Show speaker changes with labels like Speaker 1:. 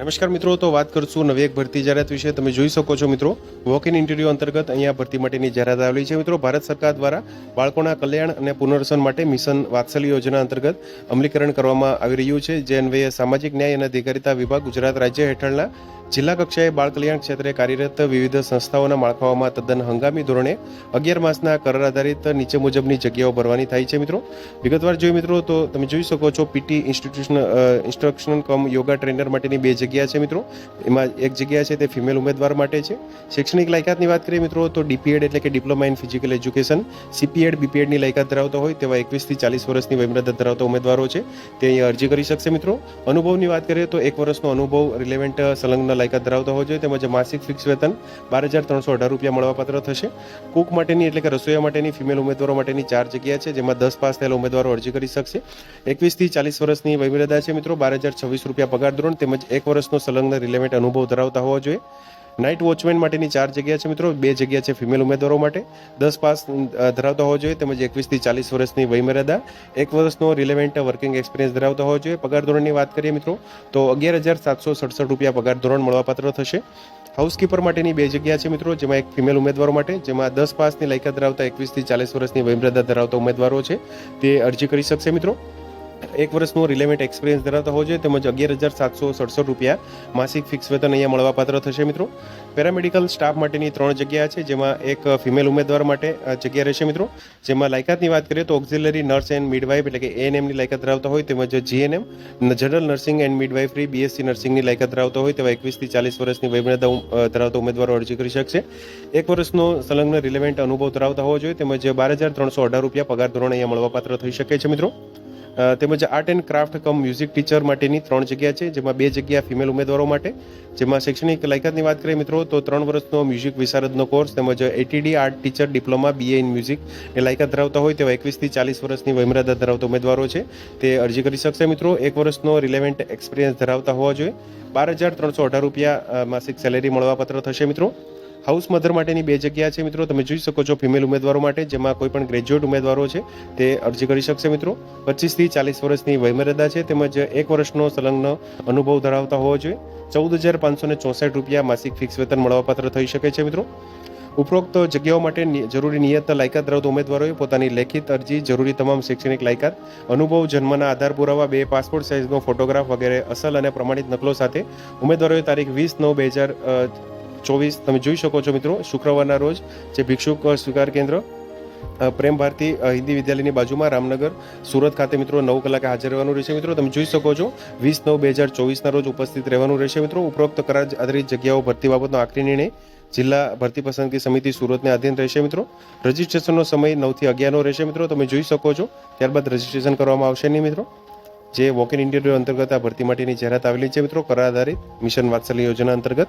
Speaker 1: નમસ્કાર મિત્રો, તો વાત કરશું નવી એક ભરતી જાહેરાત વિશે. તમે જોઈ શકો છો મિત્રો વોક ઇન ઇન્ટરવ્યુ અંતર્ગત અહીંયા ભરતી માટેની જાહેરાત આવેલી છે. મિત્રો, ભારત સરકાર દ્વારા બાળકોના કલ્યાણ અને પુનર્વસન માટે મિશન વાત્સલ્ય યોજના અંતર્ગત અમલીકરણ કરવામાં આવી રહ્યું છે. જે અન્વયે સામાજિક ન્યાય અને અધિકારીતા વિભાગ ગુજરાત રાજ્ય હેઠળના જિલ્લા કક્ષાએ બાળ કલ્યાણ ક્ષેત્રે કાર્યરત વિવિધ સંસ્થાઓના માળખાઓમાં તદ્દન હંગામી ધોરણે અગિયાર માસના કરાર આધારિત નીચે મુજબની જગ્યાઓ ભરવાની થાય છે મિત્રો. વિગતવાર જોઈએ મિત્રો, તો તમે જોઈ શકો છો PT institution instructional cum yoga trainer માટેની બે જગ્યા છે મિત્રો. એમાં એક જગ્યા છે તે ફિમેલ ઉમેદવાર માટે છે. શૈક્ષણિક લાયકાતની વાત કરીએ મિત્રો, તો ડીપીએડ એટલે કે diploma in physical education. CPEd, બીપીએડની લાયકાત ધરાવતા હોય તેવા એકવીસથી ચાલીસ વર્ષની વયમર્યાદા ધરાવતા ઉમેદવારો છે. તે અહીં અરજી કરી શકશે મિત્રો. અનુભવની વાત કરીએ તો એક વર્ષનો અનુભવ રિલેવન્ટ સંલગ્ન લાયકાત ધરાવતા હોવો જોઈએ. તેમજ માસિક ફિક્સ વેતન બાર હજાર ત્રણસો અઢાર રૂપિયા મળવાપાત્ર થશે. કુક માટેની એટલે કે રસોઈયા માટેની ફિમેલ ઉમેદવારો માટેની ચાર જગ્યા છે, જેમાં દસ પાસ થયેલા ઉમેદવારો અરજી કરી શકશે. એકવીસથી ચાલીસ વર્ષની વયમર્યાદા છે મિત્રો. બાર હજાર છવ્વીસ રૂપિયા પગાર ધોરણ તેમજ એક વર્ષનો સંલગ્ન રિલેવન્ટ અનુભવ ધરાવતા હોવા જોઈએ. નાઇટ વોચમેન માટેની ચાર જગ્યા છે મિત્રો. બે જગ્યા છે ફિમેલ ઉમેદવારો માટે. દસ પાસ ધરાવતા હોવો જોઈએ તેમજ એકવીસથી ચાલીસ વર્ષની વયમર્યાદા. એક વર્ષનો રિલેવન્ટ વર્કિંગ એક્સપિરિયન્સ ધરાવતા હોવો જોઈએ. પગાર ધોરણની વાત કરીએ મિત્રો, તો અગિયાર હજાર સાતસો સડસઠ રૂપિયા પગાર ધોરણ મળવાપાત્ર થશે. હાઉસકીપર માટેની બે જગ્યા છે મિત્રો, જેમાં એક ફિમેલ ઉમેદવારો માટે, જેમાં દસ પાસની લાયકાત ધરાવતા એકવીસથી ચાલીસ વર્ષની વયમર્યાદા ધરાવતા ઉમેદવારો છે. તે અરજી કરી શકશે મિત્રો. એક વર્ષનો રિલેવન્ટ એક્સપિરિયન્સ ધરાવતા હોવો જોઈએ. તેમજ અગિયાર હજાર સાતસો સડસઠ રૂપિયા માસિક ફિક્સ વેતન અહીંયા મળવાપાત્ર થશે મિત્રો. પેરામેડિકલ સ્ટાફ માટેની ત્રણ જગ્યા છે, જેમાં એક ફિમેલ ઉમેદવાર માટે જગ્યા રહેશે મિત્રો. જેમાં લાયકાતની વાત કરીએ તો ઓક્ઝિલરી નર્સ એન્ડ મિડવાઇફ એટલે કે એએનએમની લાયકાત ધરાવતા હોય, તેમજ GNM general nursing and midwifery BSc નર્સિંગની લાયકાત ધરાવતા હોય તેવા એકવીસથી ચાલીસ વર્ષની વયમર્યાદા ધરાવતા ઉમેદવારો અરજી કરી શકશે. એક વર્ષનો સંલગ્ન રિલેવન્ટ અનુભવ ધરાવતા હોવો જોઈએ, તેમજ બાર હજાર ત્રણસો અઢાર રૂપિયા પગાર ધોરણ અહીંયા મળવાપાત્ર થઈ શકે છે મિત્રો. તેમજ art and craft cum music teacher માટેની ત્રણ જગ્યા છે, જેમાં બે જગ્યા ફિમેલ ઉમેદવારો માટે, જેમાં શૈક્ષણિક લાયકાતની વાત કરીએ મિત્રો, તો ત્રણ વર્ષનો મ્યુઝિક વિશારદનો કોર્સ તેમજ ATD art teacher diploma BA in music એ લાયકાત ધરાવતા હોય તેવા એકવીસથી ચાલીસ વર્ષની વયમર્યાદા ધરાવતા ઉમેદવારો છે. તે અરજી કરી શકશે મિત્રો, એક વર્ષનો રિલેવન્ટ એક્સપિરિયન્સ ધરાવતા હોવા જોઈએ. બાર હજાર ત્રણસો અઢાર રૂપિયા માસિક સેલેરી મળવાપાત્ર થશે મિત્રો. હાઉસ મધર માટેની બે જગ્યા છે મિત્રો. તમે જોઈ શકો છો ફિમેલ ઉમેદવારો માટે, જેમાં કોઈ પણ ગ્રેજ્યુએટ ઉમેદવારો છે, તે અરજી કરી શકશે મિત્રો. પચીસથી ચાલીસ વર્ષની વયમર્યાદા છે, તેમજ એક વર્ષનો સંલગ્ન અનુભવ ધરાવતા હોવો જોઈએ. ચૌદ હજાર પાંચસો ચોસઠ રૂપિયા માસિક ફિક્સ વેતન મળવાપાત્ર થઈ શકે છે મિત્રો. ઉપરોક્ત જગ્યાઓ માટે જરૂરી નિયત લાયકાત ધરાવતા ઉમેદવારોએ પોતાની લેખિત અરજી, જરૂરી તમામ શૈક્ષણિક લાયકાત, અનુભવ, જન્મના આધાર પુરાવા, બે પાસપોર્ટ સાઇઝનો ફોટોગ્રાફ વગેરે અસલ અને પ્રમાણિત નકલો સાથે ઉમેદવારોએ તારીખ વીસ નવ બે હજાર ચોવીસ, તમે જોઈ શકો છો મિત્રો, શુક્રવારના રોજ જે ભિક્ષુક સ્વીકાર કેન્દ્ર પ્રેમ ભારતી હિન્દી વિદ્યાલયની બાજુમાં રામનગર, સુરત ખાતે મિત્રો નવ કલાકે હાજર રહેવાનું રહેશે મિત્રો. તમે જોઈ શકો છો, વીસ નવ બે હજાર ચોવીસના રોજ ઉપસ્થિત રહેવાનું રહેશે મિત્રો. ઉપરોક્ત કરાર આધારિત જગ્યાઓ ભરતી બાબતનો આખરી નિર્ણય જિલ્લા ભરતી પસંદગી સમિતિ સુરતને આધીન રહેશે મિત્રો. રજિસ્ટ્રેશનનો સમય નવથી અગિયારનો રહેશે મિત્રો. તમે જોઈ શકો છો, ત્યારબાદ રજિસ્ટ્રેશન કરવામાં આવશે નહીં મિત્રો. જે વોક ઇન ઇન્ટરવ્યૂ અંતર્ગત આ ભરતી માટેની જાહેરાત આવેલી છે મિત્રો. કરાર આધારિત મિશન વાત્સલ્ય યોજના અંતર્ગત.